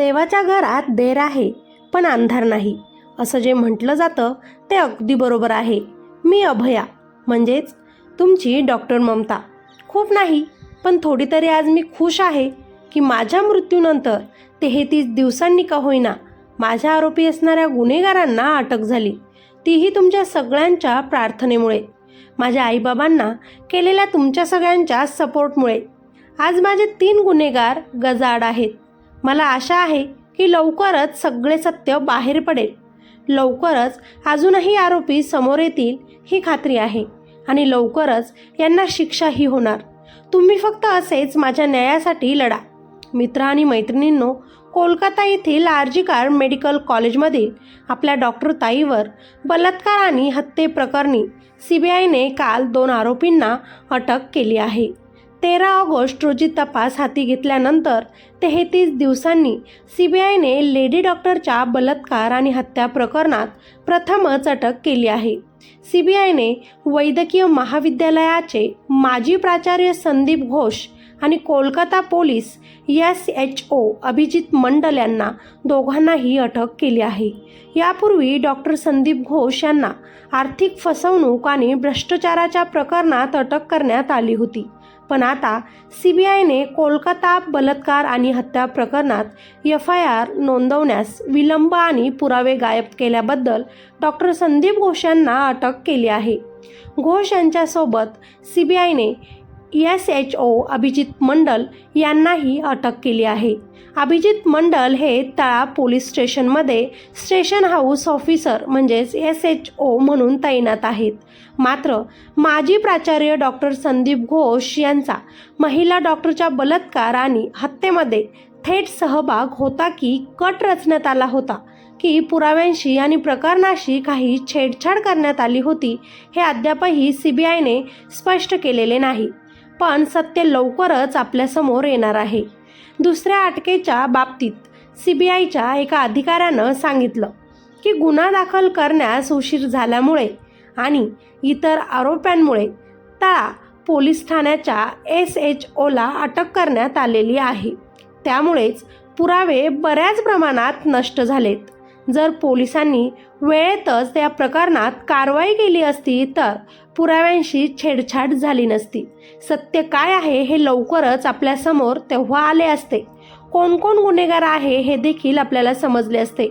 देवाच्या घरात देर आहे पण अंधार नाही. असं जे म्हटलं जातं ते अगदी बरोबर आहे. मी अभया. म्हणजेच तुमची डॉक्टर ममता. खूप नाही पण थोडी तरी आज मी खुश आहे की माझ्या मृत्यूनंतर तेहतीस दिवसांनी का होईना माझ्या आरोपी असणाऱ्या गुन्हेगारांना अटक झाली. तीही तुमच्या सगळ्यांच्या प्रार्थनेमुळे. माझ्या आईबाबांना केलेल्या तुमच्या सगळ्यांच्या सपोर्टमुळे. आज माझे तीन गुन्हेगार गजाड आहेत. मला आशा आहे की लवकरच सगळे सत्य बाहेर पडेल. लवकरच अजूनही आरोपी समोर येतील ही खात्री आहे आणि लवकरच यांना शिक्षाही होणार. तुम्ही फक्त असेच माझ्या न्यायासाठी लढा. मित्र आणि मैत्रिणींनो कोलकाता येथील आर्जिकार मेडिकल कॉलेजमधील आपल्या डॉक्टर ताईवर बलात्कार आणि हत्येप्रकरणी सी बी आयने काल दोन आरोपींना अटक केली आहे. तेरा ऑगस्ट रोजी तपास हाती घेतल्यानंतर तेहतीस दिवसांनी सी बी आयने लेडी डॉक्टरच्या बलात्कार आणि हत्या प्रकरणात प्रथमच अटक केली आहे. सी बी आयने वैद्यकीय महाविद्यालयाचे माजी प्राचार्य संदीप घोष आणि Kolkata police S H O Abhijit Mandal यांना दोघांनाही अटक केली आहे. यापूर्वी डॉक्टर संदीप घोष यांना आर्थिक फसवणूक आणि भ्रष्टाचाराच्या प्रकरणात अटक करण्यात आली होती. पण आता सी बी आयने कोलकाता बलात्कार आणि हत्या प्रकरणात एफ आय आर नोंदवण्यास विलंब आणि पुरावे गायब केल्याबद्दल डॉक्टर संदीप घोष यांना अटक केली आहे. घोष यांच्यासोबत C B आयने S H O Abhijit Mandal यांनाही अटक केली आहे. अभिजित मंडल हे तळा पोलीस स्टेशनमध्ये स्टेशन हाऊस ऑफिसर म्हणजेच एस एच ओ म्हणून तैनात आहेत. मात्र माजी प्राचार्य डॉक्टर संदीप घोष यांचा महिला डॉक्टरच्या बलात्कार आणि हत्येमध्ये थेट सहभाग होता की कट रचण्यात आला होता की पुराव्यांशी आणि प्रकरणाशी काही छेडछाड करण्यात आली होती हे अद्यापही सी बी आयने स्पष्ट केलेले नाही. पण सत्य लवकरच आपल्यासमोर येणार आहे. दुसऱ्या अटकेच्या बाबतीत सी बी आयच्या एका अधिकाऱ्यानं सांगितलं की गुन्हा दाखल करण्यास उशीर झाल्यामुळे आणि इतर आरोपांमुळे तळा पोलीस ठाण्याच्या एस एच ओला अटक करण्यात आलेली आहे. त्यामुळेच पुरावे बऱ्याच प्रमाणात नष्ट झालेत. जर पोलिसांनी वेळेतच त्या प्रकरणात कारवाई केली असती तर पुराव्यांशी छेडछाड झाली नसती. सत्य काय आहे हे लवकरच आपल्यासमोर तेव्हा आले असते. कोण कोण गुन्हेगार आहे हे देखील आपल्याला समजले असते.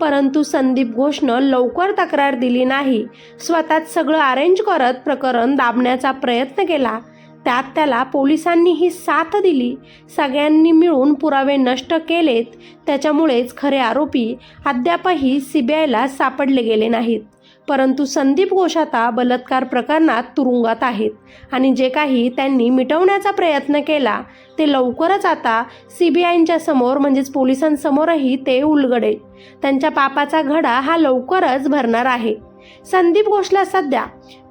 परंतु संदीप घोषनं लवकर तक्रार दिली नाही. स्वतःच सगळं अरेंज करत प्रकरण दाबण्याचा प्रयत्न केला. त्यात त्याला पोलिसांनी ही साथ दिली. सगळ्यांनी मिळून पुरावे नष्ट केलेत. त्याच्यामुळेच खरे आरोपी अद्यापही सी बी आयला सापडले गेले नाहीत. परंतु संदीप घोष आता बलात्कार प्रकरणात तुरुंगात आहेत आणि जे काही त्यांनी मिटवण्याचा प्रयत्न केला ते लवकरच आता सी बी आयच्या समोर म्हणजेच पोलिसांसमोरही ते उलगडेल. त्यांच्या पापाचा घडा हा लवकरच भरणार आहे. संदीप घोषला सध्या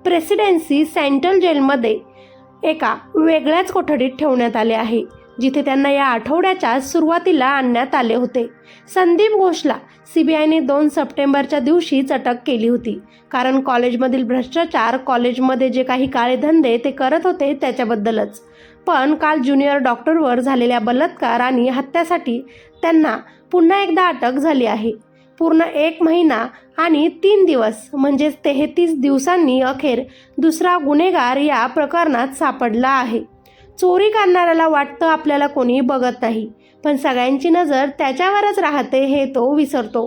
प्रेसिडेन्सी सेंट्रल जेलमध्ये एका वेगळ्याच कोठडीत ठेवण्यात आले आहे जिथे त्यांना या आठवड्याच्या सुरुवातीला आणण्यात आले होते. संदीप घोषला सी बी आयने दोन सप्टेंबरच्या दिवशीच अटक केली होती कारण कॉलेजमधील भ्रष्टाचार कॉलेजमध्ये जे काही काळे धंदे ते करत होते त्याच्याबद्दलच. पण काल ज्युनियर डॉक्टरवर झालेल्या बलात्कार आणि हत्यासाठी त्यांना पुन्हा एकदा अटक झाली आहे. पूर्ण एक महिना आणि तीन दिवस म्हणजेच तेहतीस दिवसांनी अखेर दुसरा गुन्हेगार या प्रकरणात सापडला आहे. चोरी करणाऱ्याला वाटतं आपल्याला कोणी बघत नाही पण सगळ्यांची नजर त्याच्यावरच राहते हे तो विसरतो.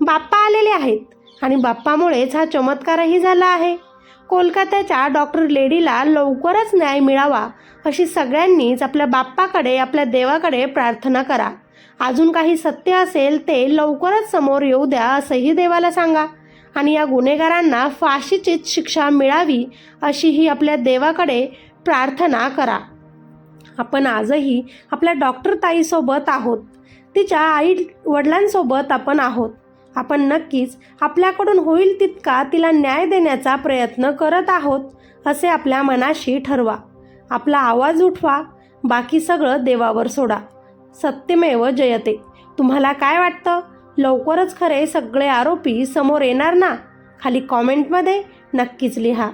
बाप्पा आलेले आहेत आणि बाप्पामुळेच हा चमत्कारही झाला आहे. कोलकात्याच्या डॉक्टर लेडीला लवकरच न्याय मिळावा अशी सगळ्यांनीच आपल्या बाप्पाकडे आपल्या देवाकडे प्रार्थना करा. अजून काही सत्य असेल ते लवकरच समोर येऊ द्या असंही देवाला सांगा. आणि या गुन्हेगारांना फाशीचीच शिक्षा मिळावी अशी ही आपल्या देवाकडे प्रार्थना करा. आपण आजही आपल्या डॉक्टर ताईसोबत आहोत. तिच्या आई वडिलांसोबत आपण आहोत. आपण नक्कीच आपल्याकडून होईल तितका तिला न्याय देण्याचा प्रयत्न करत आहोत असे आपल्या मनाशी ठरवा. आपला आवाज उठवा बाकी सगळं देवावर सोडा. सत्यमेव जयते. तुम्हाला काय वाटतं? लवकरच खरे सगळे आरोपी समोर येणार ना? खाली कॉमेंटमध्ये नक्कीच लिहा.